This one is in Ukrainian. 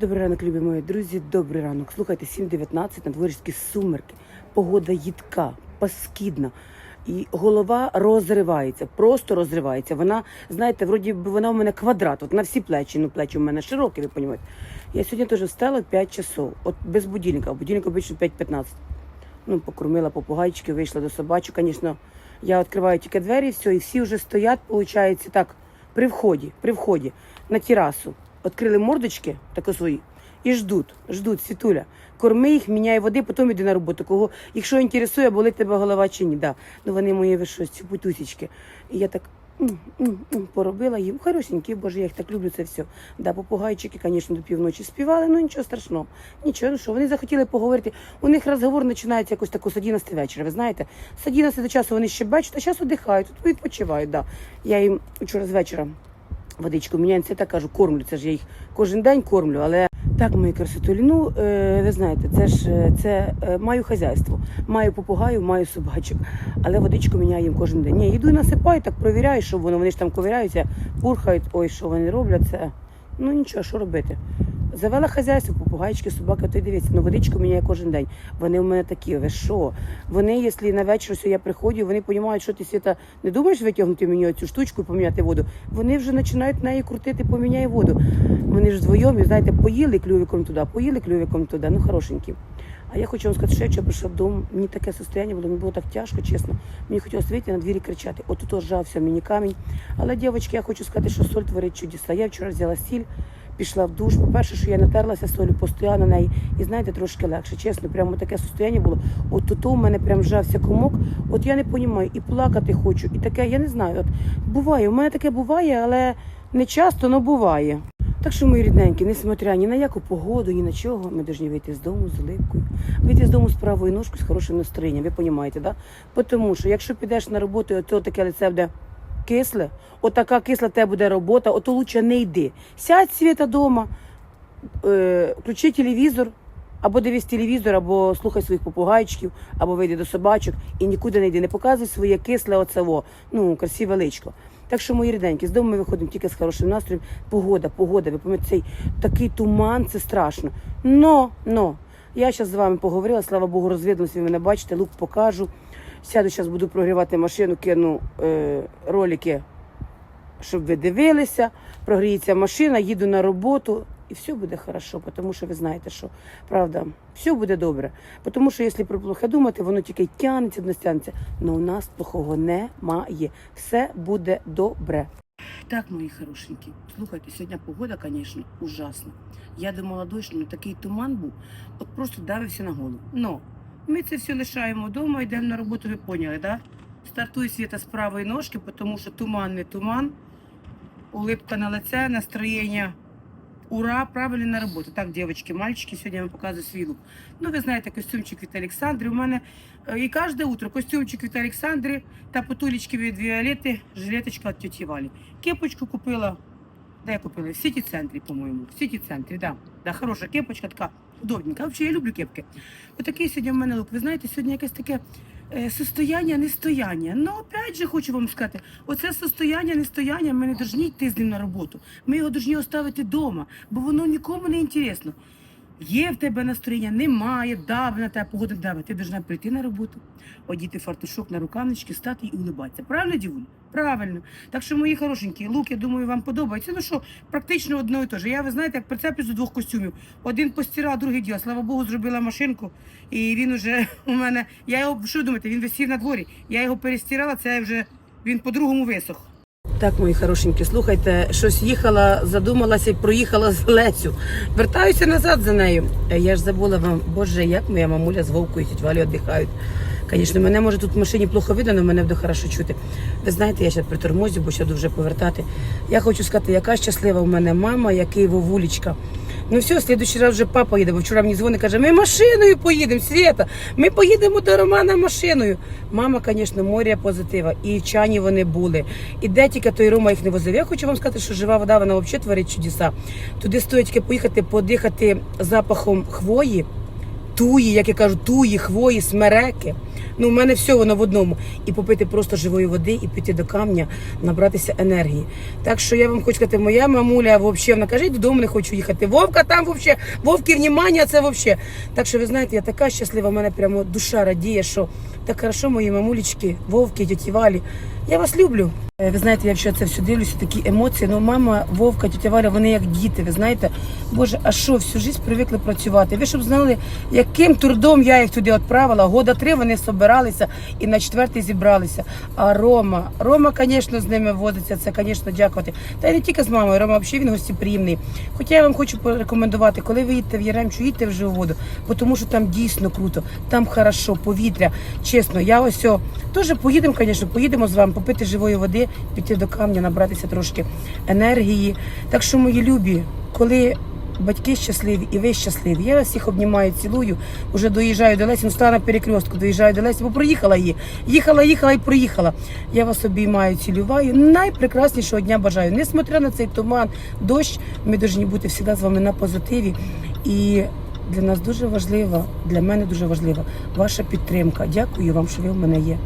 Добрий ранок, любі мої друзі. Добрий ранок. Слухайте, 7.19 на дворі сумерки. Погода їдка, паскідна. І голова розривається, просто розривається. Вона, знаєте, вроді вона у мене квадрат, от на всі плечі. Ну, плечі у мене широкі, ви розумієте. Я сьогодні теж встала 5 часов, от без будильника. Будильник обично 5.15. Ну, покормила попугайчики, вийшла до собачок. Звісно, я відкриваю тільки двері, все, і всі вже стоять, виходить, так, при вході, при вході, на терасу. Відкрили мордочки, тако свої, і ждуть, ждуть, світуля. Корми їх, міняй води, потім йди на роботу. Кого, якщо інтересує, болить тебе голова чи ні. Да. Ну вони мої ви що, ці путусічки. І я так поробила їм. Хорошенькі, боже, я їх так люблю, це все. Да, попугайчики, звісно, до півночі співали, ну нічого страшного. Нічого, ну що, вони захотіли поговорити. У них розговор починається якось таку з 11 вечора. Ви знаєте, з 11 до часу вони ще бачать, а зараз віддихають, тут відпочивають. Да. Я їм вчора з вечора водичку міняю, це так кажу, кормлю. Це ж я їх кожен день кормлю, але так, мої красотулі. Ну, е, ви знаєте, це ж е, це е, маю хазяйство. Маю попугаю, маю собачок. Але водичку міняю їм кожен день. Ні, йду і насипаю, так провіряю, що воно. Вони ж там ковіряються, пурхають, ой, що вони роблять. Це ну нічого, що робити. Завела хазяйство, попугайчики, собаки, й дивіться, ну водичку міняє кожен день. Вони у мене такі, ви що? Вони, якщо на вечір ось я приходжу, вони розуміють, що ти світа не думаєш витягнути мені цю штучку і поміняти воду. Вони вже починають неї крутити, поміняй воду. Вони ж вдвоєм, знаєте, поїли клювиком туди, поїли клювиком туди, ну хорошенькі. А я хочу вам сказати, що я прийшла додому, мені таке состояние було, мені було так тяжко, чесно. Мені хотілося вийти на двері кричати. От тут ржався мені камінь. Але, дівчатки, я хочу сказати, що соль творить чудеса. Я вчора взяла сіль, пішла в душ. По-перше, що я натерлася солью, постояла на неї. І знаєте, трошки легше. Чесно, прямо таке состояние було. От тут у мене прям вжався комок. От я не розумію, і плакати хочу, і таке, я не знаю. От буває, у мене таке буває, але не часто, але буває. Так що, мої рідненькі, несмотря ні на яку погоду, ні на чого, ми повинні вийти з дому з улипкою, вийти з дому з правою ножкою, з хорошим настроєнням, ви розумієте, да? Тому що якщо підеш на роботу, то таке лице буде кисле, отака кисла тебе буде робота, ото лучше не йди. Сядь світа вдома, е, включи телевізор, або дивись телевізор, або слухай своїх попугайчиків, або вийди до собачок і нікуди не йди. Не показуй своє кисле оцево, ну, красиве личко. Так що, мої ріденькі, з дому ми виходимо тільки з хорошим настроєм. Погода, погода, ви пам'ятаєте, цей такий туман, це страшно. Но, но, я зараз з вами поговорила, слава Богу, розвідомось, ви мене бачите, лук покажу. Сяду, зараз буду прогрівати машину, кину е, ролики щоб ви дивилися, прогріється машина, їду на роботу, і все буде хорошо, тому що ви знаєте, що правда, все буде добре. Тому що якщо про плохе думати, воно тільки тягнеться, не стягнеться. Але у нас плохого немає. Все буде добре. Так, мої хорошенькі, слухайте, сьогодні погода, звісно, ужасна. Я думала, дощ, ну такий туман був, от просто давився на голову. Но ми це все лишаємо вдома, йдемо на роботу, ви поняли, так? Да? Стартує світа з правої ножки, тому що туман не туман. Улыбка на лице, настроєння. Ура, правильно на роботу. Так, дівчатки, мальчики, сьогодні я вам показую свій лук. Ну, ви знаєте, костюмчик від Олександри. У мене е, і кожне утро костюмчик від Олександри та потулечки від Віолети, жилеточка від тіті Валі. Кепочку купила. Де я купила? В сіті центрі, по-моєму. В сіті центрі, да. Да, хороша кепочка, така удобненька. Взагалі, я люблю кепки. Отакий сьогодні в мене лук. Ви знаєте, сьогодні якесь таке е, состояння, нестояння. Ну, опять же, хочу вам сказати, оце состояння, нестояння, ми не повинні йти з ним на роботу. Ми його повинні оставити вдома, бо воно нікому не інтересно. Є в тебе настроєння, немає, дави на тебе погода дави. Ти повинна прийти на роботу, одіти фартушок на рукавнички, стати і улибатися. Правильно, дівуль? Правильно. Так що, мої хорошенькі, лук, я думаю, вам подобається. Ну що, практично одно і те ж. Я, ви знаєте, як прицеплюсь до двох костюмів. Один постирав, другий діла. Слава Богу, зробила машинку. І він уже у мене. Я його, що думаєте, він висів на дворі. Я його перестирала, це вже він по-другому висох. Так, мої хорошенькі, слухайте, щось їхала, задумалася і проїхала з Лецю. Вертаюся назад за нею. Е, Я ж забула вам, боже, як моя мамуля з Вовкою і Валі віддихають. Звісно, мене може тут в машині плохо видно, але мене буде хорошо чути. Ви знаєте, я зараз притормозю, бо ще дуже повертати. Я хочу сказати, яка щаслива в мене мама, який вовулечка. Ну все, в слідуючий раз вже папа їде, бо вчора мені дзвонить, каже, ми машиною поїдемо, Свєта, ми поїдемо до Романа машиною. Мама, звісно, моря позитива. І чані вони були. І де тільки той Рома їх не возив. Я хочу вам сказати, що жива вода, вона взагалі творить чудеса. Туди стоїть тільки поїхати, подихати запахом хвої, туї, як я кажу, туї, хвої, смереки. Ну, у мене все воно в одному. І попити просто живої води, і піти до камня, набратися енергії. Так що я вам хочу сказати, моя мамуля взагалі, вона каже, додому не хочу їхати. Вовка там взагалі, вовки, внімання, це взагалі. Так що ви знаєте, я така щаслива, в мене прямо душа радіє, що так хорошо, мої мамулечки, вовки, дяті Валі. Я вас люблю. Е, Ви знаєте, я ще це все дивлюся, такі емоції. Ну, мама, Вовка, тітя Валя, вони як діти. Ви знаєте, Боже, а що, всю життя привикли працювати? Ви щоб знали, яким трудом я їх туди відправила. Года три вони собиралися і на четвертий зібралися. А Рома, Рома, звісно, з ними водиться. Це, звісно, дякувати. Та й не тільки з мамою. Рома взагалі він гостеприємний. Хоча я вам хочу порекомендувати, коли ви їдете в Яремчу, їдьте в живу воду, бо тому що там дійсно круто, там хорошо, повітря. Чесно, я ось теж поїдемо, звісно, поїдемо з вами попити живої води, піти до камня, набратися трошки енергії. Так що, мої любі, коли батьки щасливі і ви щасливі, я вас всіх обнімаю, цілую. Уже доїжджаю до Лесі, ну стала на перекрестку, доїжджаю до Лесі, бо проїхала її. Їхала, їхала і проїхала. Я вас обіймаю, цілюваю. Найпрекраснішого дня бажаю. Несмотря на цей туман, дощ, ми повинні бути завжди з вами на позитиві. І для нас дуже важлива, для мене дуже важлива ваша підтримка. Дякую вам, що ви в мене є.